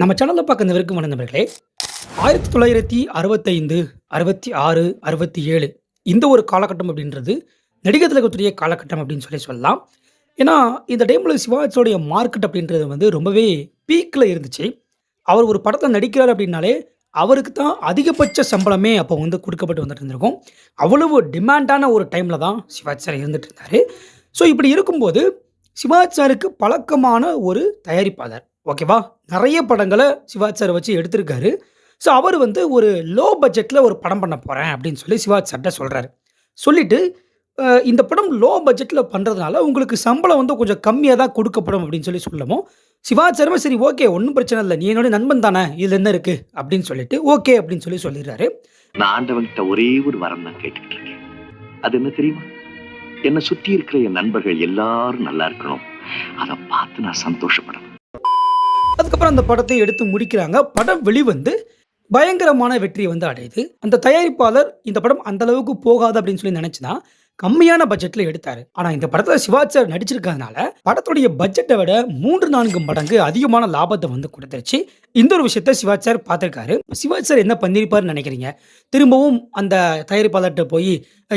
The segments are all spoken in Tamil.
நம்ம சேனலில் பார்க்க இந்த விருக்கும் நண்பர்களே. ஆயிரத்தி தொள்ளாயிரத்தி அறுபத்தைந்து அறுபத்தி ஆறு அறுபத்தி ஏழு இந்த ஒரு காலகட்டம் அப்படின்றது நடிகர் திலகத்துடைய காலகட்டம் அப்படின்னு சொல்லி சொல்லலாம். ஏன்னா இந்த டைமில் சிவாஜியோடைய மார்க்கெட் அப்படின்றது வந்து ரொம்பவே பீக்கில் இருந்துச்சு. அவர் ஒரு படத்தில் நடிக்கிறார் அப்படின்னாலே அவருக்கு தான் அதிகபட்ச சம்பளமே அப்போ வந்து கொடுக்கப்பட்டு வந்துட்டு இருந்திருக்கும். அவ்வளவு டிமாண்டான ஒரு டைமில் தான் சிவாஜி சார் இருந்துட்டு இருந்தார். ஸோ இப்படி இருக்கும்போது சிவாஜி சாருக்கு பழக்கமான ஒரு தயாரிப்பாளர் ஓகேவா? நிறைய படங்களை சிவாஜ் சார் வச்சு எடுத்திருக்காரு. ஸோ அவர் வந்து ஒரு லோ பட்ஜெட்டில் ஒரு படம் பண்ண போகிறேன் அப்படின்னு சொல்லி சிவாஜ் சார்கிட்ட சொல்கிறாரு சொல்லிட்டு இந்த படம் லோ பட்ஜெட்டில் பண்ணுறதுனால உங்களுக்கு சம்பளம் வந்து கொஞ்சம் கம்மியாக தான் கொடுக்கப்படும் அப்படின்னு சொல்லி சொல்லவும் சிவாஜ் சாருமே சரி ஓகே ஒன்றும் பிரச்சனை இல்லை. நீ என்னோட நண்பன் தானே இதில் என்ன இருக்குது அப்படின்னு சொல்லிட்டு ஓகே அப்படின்னு சொல்லி சொல்லிடுறாரு. நான் ஆண்டவன்கிட்ட ஒரே ஒரு வரம் தான் கேட்டுக்கிட்டு இருக்கேன். அது என்ன தெரியுமா? என்னை சுற்றி இருக்கிற என் நண்பர்கள் எல்லாரும் நல்லா இருக்கணும். அதை பார்த்து நான் சந்தோஷப்படணும். அதுக்கப்புறம் அந்த படத்தை எடுத்து முடிக்கிறாங்க. படம் வெளிவந்து பயங்கரமான வெற்றியை வந்து அடையுது. அந்த தயாரிப்பாளர் இந்த படம் அந்த அளவுக்கு போகாது அப்படின்னு சொல்லி நினைச்சுதான் கம்மியான பட்ஜெட்ல எடுத்தாரு. ஆனா இந்த படத்துல சிவாஜி சார் நடிச்சிருக்கிறதுனால படத்துடைய பட்ஜெட்டை விட மூன்று நான்கு மடங்கு அதிகமான லாபத்தை வந்து கொடுத்துருச்சு. இந்த ஒரு விஷயத்த சிவாஜி சார் பார்த்திருக்காரு. சிவாஜி சார் என்ன பண்ணிருப்பாருன்னு நினைக்கிறீங்க? திரும்பவும் அந்த தயாரிப்பாளர்கிட்ட போய்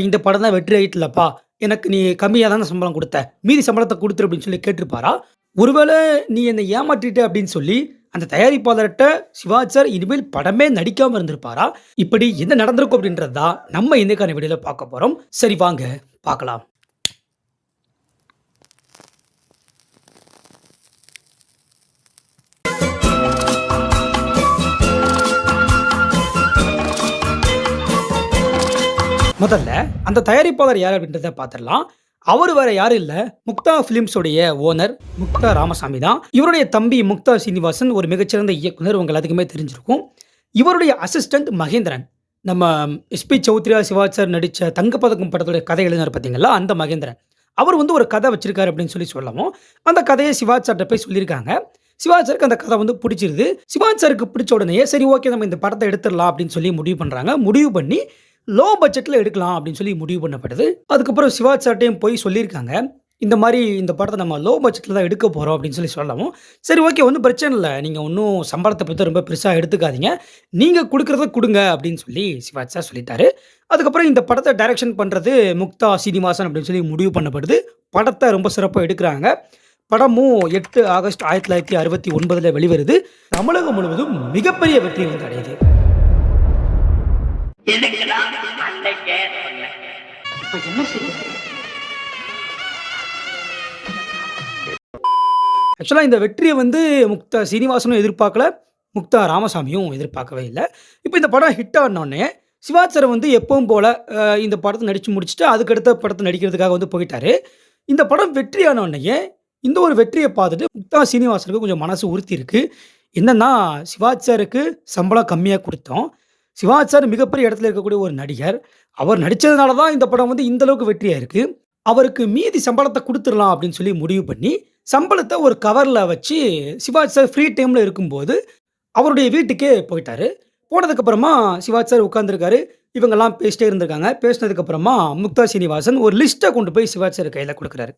இந்த படம் தான் வெற்றி ஆயிட்டுலப்பா. எனக்கு நீ கம்மியாக தானே சம்பளம் கொடுத்த? மீதி சம்பளத்தை கொடுத்துரு அப்படின்னு சொல்லி கேட்டிருப்பாரா? ஒருவேளை நீ என்னை ஏமாற்றிட்ட அப்படின்னு சொல்லி அந்த தயாரிப்பாளர்கிட்ட சிவாச்சார் இனிமேல் படமே நடிக்காம இருந்திருப்பாரா? இப்படி என்ன நடந்திருக்கும் அப்படின்றது தான் நம்ம இன்னைக்கான வீடியோல பார்க்க போறோம். சரி வாங்க பார்க்கலாம். முதல்ல அந்த தயாரிப்பாளர் யார் அப்படின்றத பார்த்துடலாம். அவர் வேற யாரும் இல்ல. முக்தா பிலிம்ஸோடைய ஓனர் முக்தா ராமசாமி தான். இவருடைய தம்பி முக்தா சீனிவாசன் ஒரு மிகச்சிறந்த இயக்குனர். உங்க எல்லாத்துக்குமே தெரிஞ்சிருக்கும். இவருடைய அசிஸ்டன்ட் மகேந்திரன். நம்ம எஸ்பி சௌத்ரியா சிவாச்சார் நடித்த தங்கப்பதக்கம் படத்துடைய கதை எழுதினார் பார்த்தீங்களா அந்த மகேந்திரன். அவர் வந்து ஒரு கதை வச்சிருக்காரு அப்படின்னு சொல்லி சொல்லவும் அந்த கதையை சிவாச்சார்கிட்ட போய் சொல்லியிருக்காங்க. சிவாஜி அந்த கதை வந்து பிடிச்சிருது. சிவாச்சாருக்கு பிடிச்ச உடனே சரி ஓகே நம்ம இந்த படத்தை எடுத்துடலாம் அப்படின்னு சொல்லி முடிவு பண்ணுறாங்க முடிவு பண்ணி லோ பட்ஜெட்டில் எடுக்கலாம் அப்படின்னு சொல்லி முடிவு பண்ணப்படுது அதுக்கப்புறம் சிவாஜ் சார்ட்டையும் போய் சொல்லியிருக்காங்க. இந்த மாதிரி இந்த படத்தை நம்ம லோ பட்ஜெட்டில் தான் எடுக்க போகிறோம் அப்படின்னு சொல்லி சொல்லவும் சரி ஓகே ஒன்றும் பிரச்சனை இல்லை. நீங்கள் ஒன்றும் சம்பளத்தை பற்றி ரொம்ப பெருசாக எடுத்துக்காதீங்க. நீங்கள் கொடுக்குறத கொடுங்க அப்படின்னு சொல்லி சிவாஜ் சார் சொல்லிட்டாரு. அதுக்கப்புறம் இந்த படத்தை டைரக்ஷன் பண்ணுறது முக்தா சீனிவாசன் அப்படின்னு சொல்லி முடிவு பண்ணப்படுது. படத்தை ரொம்ப சிறப்பாக எடுக்கிறாங்க. படமும் எட்டு ஆகஸ்ட் ஆயிரத்தி தொள்ளாயிரத்தி அறுபத்தி ஒன்பதில் வெளிவருது. தமிழகம் முழுவதும் மிகப்பெரிய வெற்றி வந்து அடையுது. அன்னைக்கே சொன்னேன். இப்ப என்ன செய்ய? ஆக்சுவலாக இந்த வெற்றியை வந்து முக்தா சீனிவாசனும் எதிர்பார்க்கல முக்தா ராமசாமியும் எதிர்பார்க்கவே இல்லை. இப்போ இந்த படம் ஹிட் ஆனோடனே சிவாஜி சார் வந்து எப்பவும் போல் இந்த படத்தை நடித்து முடிச்சுட்டு அதுக்கடுத்த படத்தை நடிக்கிறதுக்காக வந்து போயிட்டாரு. இந்த படம் வெற்றி ஆனோடனே இந்த ஒரு வெற்றியை பார்த்துட்டு முக்தா சீனிவாசனுக்கு கொஞ்சம் மனசு உறுத்தி இருக்குது என்னென்னா சிவாஜி சாருக்கு சம்பளம் கம்மியாக கொடுத்தோம். சிவாச்சாரி சார் மிகப்பெரிய இடத்துல இருக்கக்கூடிய ஒரு நடிகர். அவர் நடித்ததுனால தான் இந்த படம் வந்து இந்த அளவுக்கு வெற்றியாக அவருக்கு மீதி சம்பளத்தை கொடுத்துடலாம் அப்படின்னு சொல்லி முடிவு பண்ணி சம்பளத்தை ஒரு கவரில் வச்சு சிவாஜி சார் ஃப்ரீ டைமில் இருக்கும்போது அவருடைய வீட்டுக்கே போயிட்டார். போனதுக்கப்புறமா சிவாஜி சார் உட்காந்துருக்காரு இவங்கெல்லாம் பேசிட்டே இருந்திருக்காங்க. பேசினதுக்கப்புறமா முக்தா சீனிவாசன் ஒரு லிஸ்ட்டை கொண்டு போய் சிவாஜி சார் கையில் கொடுக்குறாரு.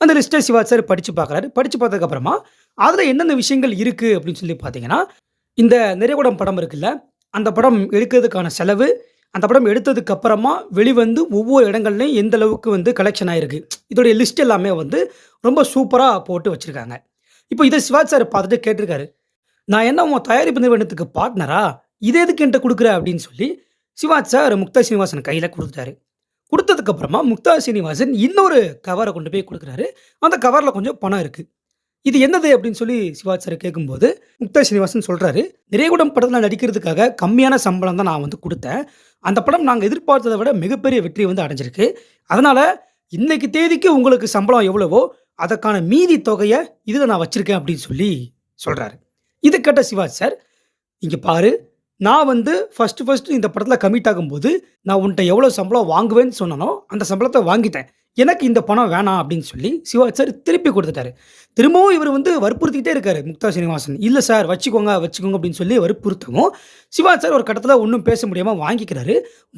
அந்த லிஸ்ட்டை சிவாஜி சார் படித்து பார்க்குறாரு. படித்து பார்த்ததுக்கப்புறமா அதில் என்னென்ன விஷயங்கள் இருக்குது அப்படின்னு சொல்லி பார்த்தீங்கன்னா இந்த நிறைகுடம் படம் இருக்குல்ல அந்த படம் எடுக்கிறதுக்கான செலவு அந்த படம் எடுத்ததுக்கு அப்புறமா வெளிவந்து ஒவ்வொரு இடங்கள்லையும் எந்த அளவுக்கு வந்து கலெக்ஷன் ஆயிருக்கு. இதோடைய லிஸ்ட் எல்லாமே வந்து ரொம்ப சூப்பராக போட்டு வச்சுருக்காங்க. இப்போ இதை சிவாஜ் சார் பார்த்துட்டு கேட்டிருக்காரு. நான் என்ன உன் தயாரிப்பு நிறுவனத்துக்கு பார்ட்னரா இது எதுக்கு என்கிட்ட கொடுக்குற? அப்படின்னு சொல்லி சிவாஜ் சார் முக்தா சீனிவாசன் கையில் கொடுத்துட்டாரு கொடுத்ததுக்கப்புறமா முக்தா சீனிவாசன் இன்னொரு கவரை கொண்டு போய் கொடுக்குறாரு. அந்த கவரில் கொஞ்சம் பணம் இருக்குது இது என்னது அப்படின்னு சொல்லி சிவாஜ் சார் கேட்கும்போது முக்தா சீனிவாசன் சொல்கிறாரு நிறையகுடம் படத்தில் நடிக்கிறதுக்காக கம்மியான சம்பளம் தான் நான் வந்து கொடுத்தேன். அந்த படம் நாங்கள் எதிர்பார்த்ததை விட மிகப்பெரிய வெற்றி வந்து அடைஞ்சிருக்கு. அதனால் இன்னைக்கு தேதிக்கு உங்களுக்கு சம்பளம் எவ்வளவோ அதற்கான மீதி தொகையை இதில் நான் வச்சுருக்கேன் அப்படின்னு சொல்லி சொல்கிறாரு இதை கேட்ட சிவாஜ் சார் இங்கே பாரு நான் வந்து ஃபஸ்ட்டு ஃபஸ்ட்டு இந்த படத்தில் கமிட் ஆகும்போது நான் உன்கிட்ட எவ்வளோ சம்பளம் வாங்குவேன்னு சொன்னனோ அந்த சம்பளத்தை வாங்கிட்டேன். எனக்கு இந்த பணம் வேணாம் அப்படின்னு சொல்லி சிவாஜி சார் திருப்பி கொடுத்துட்டாரு. திரும்பவும் இவர் வந்து வற்புறுத்திக்கிட்டே இருக்காரு முக்தா சீனிவாசன். இல்லை சார் வச்சுக்கோங்க வச்சுக்கோங்க அப்படின்னு சொல்லி வற்புறுத்தவும் சிவாஜி சார் ஒரு கட்டத்தில் ஒன்றும் பேச முடியாமல் வாங்கிக்கிறாரு.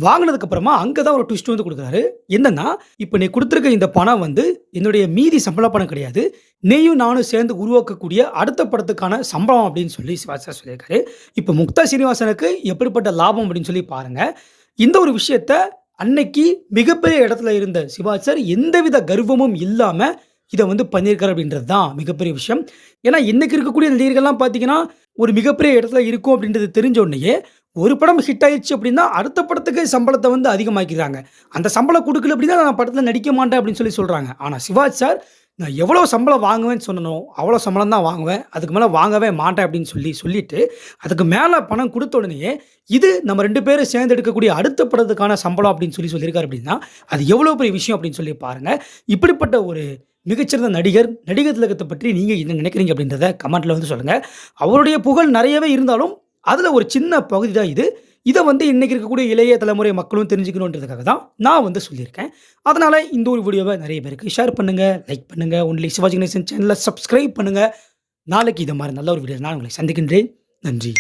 வாங்கினதுக்கப்புறமா அங்கே தான் ஒரு ட்விஸ்ட் வந்து கொடுக்குறாரு. என்னன்னா இப்போ நீ கொடுத்துருக்க இந்த பணம் வந்து என்னுடைய மீதி சம்பள பணம் கிடையாது. நீயும் நானும் சேர்ந்து உருவாக்கக்கூடிய அடுத்த படத்துக்கான சம்பளம் அப்படின்னு சொல்லி சிவாஜி சார் சொல்லியிருக்காரு. இப்போ முக்தா சீனிவாசனுக்கு எப்படிப்பட்ட லாபம் அப்படின்னு சொல்லி பாருங்கள் இந்த ஒரு விஷயத்த அன்னைக்கு மிகப்பெரிய இடத்துல இருந்த சிவாஜி சார் எந்தவித கர்வமும் இல்லாமல் இதை வந்து பண்ணியிருக்காரு அப்படின்றது தான் மிகப்பெரிய விஷயம். ஏன்னா இன்றைக்கி இருக்கக்கூடிய நடிகர்கள்லாம் பார்த்தீங்கன்னா ஒரு மிகப்பெரிய இடத்துல இருக்கும் அப்படின்றது தெரிஞ்ச உடனேயே ஒரு படம் ஹிட் ஆயிடுச்சு அப்படின்னா அடுத்த படத்துக்கு சம்பளத்தை வந்து அதிகமாக்கிறாங்க அந்த சம்பளம் கொடுக்கல அப்படின்னா நான் படத்தில் நடிக்க மாட்டேன் அப்படின்னு சொல்லி சொல்கிறாங்க ஆனால் சிவாஜ் சார் நான் எவ்வளோ சம்பளம் வாங்குவேன்னு சொன்னனோ அவ்வளோ சம்பளம் தான் வாங்குவேன். அதுக்கு மேலே வாங்கவே மாட்டேன் அப்படின்னு சொல்லி சொல்லிட்டு அதுக்கு மேலே பணம் கொடுத்த உடனேயே இது நம்ம ரெண்டு பேரும் சேர்ந்து எடுக்கக்கூடிய அடுத்த படத்துக்கான சம்பளம் அப்படின்னு சொல்லி சொல்லியிருக்காரு அப்படின்னா அது எவ்வளோ பெரிய விஷயம் அப்படின்னு சொல்லி பாருங்கள் இப்படிப்பட்ட ஒரு மிகச்சிறந்த நடிகர் நடிகர் திலகத்தை பற்றி நீங்கள் என்ன நினைக்கிறீங்க அப்படின்றத கமெண்ட்டில் வந்து சொல்லுங்கள் அவருடைய புகழ் நிறையவே இருந்தாலும் அதில் ஒரு சின்ன பகுதி தான் இது. இதை வந்து இன்றைக்கி இருக்கக்கூடிய இளைய தலைமுறை மக்களும் தெரிஞ்சுக்கணுன்றதுக்காக தான் நான் வந்து சொல்லியிருக்கேன். அதனால் இந்த ஒரு வீடியோவை நிறைய பேருக்கு ஷேர் பண்ணுங்கள் லைக் பண்ணுங்கள் ஒன்லி சிவாஜி கணேசன் சேனலை சப்ஸ்கிரைப் பண்ணுங்கள் நாளைக்கு இதை மாதிரி நல்ல ஒரு வீடியோ நான் உங்களை சந்திக்கின்றேன். நன்றி.